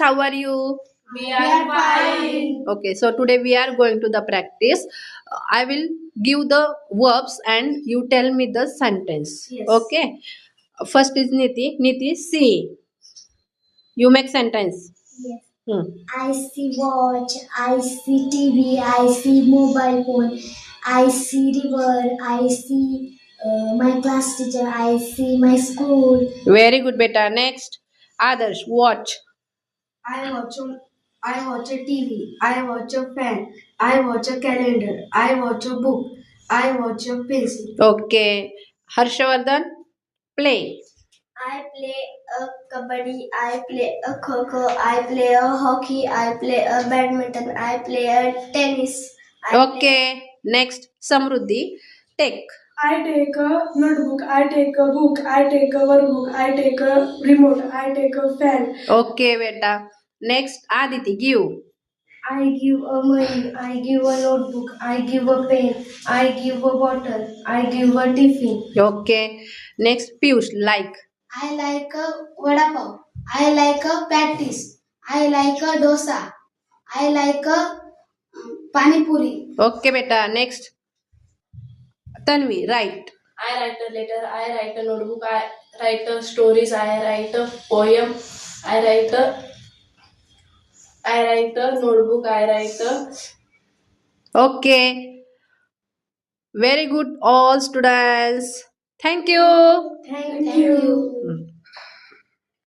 how are you We are fine. okay so today we are going to the practice Uh, i will give the verbs and you tell me the sentence Yes. okay first is niti niti see you make sentence Yes. hmm. I see watch, I see TV, I see mobile phone, I see river, I see uh, my class teacher, I see my school. very good beta next others watch I watch a, I watch a TV. I watch a fan. I watch a calendar. I watch a book. I watch a pencil. okay harshavardhan play I play a kabaddi, I play a kho I play a hockey, I play a badminton, I play a tennis. I okay next samruddhi take I take a notebook, I take a book, I take a workbook, I take a remote, I take a fan. okay beta next aditi give I give a money, I give a notebook, I give a pen, I give a bottle, I give a tiffin. okay next piyush like I like a vada pav. I like a patties. I like a dosa. I like a mm, pani puri. Okay, beta. Next. Tanvi, write. I write a letter. I write a notebook. I write a stories. I write a poem. I write a I write a notebook. I write a Okay. Very good, all students. Thank you. Thank, you. Mm.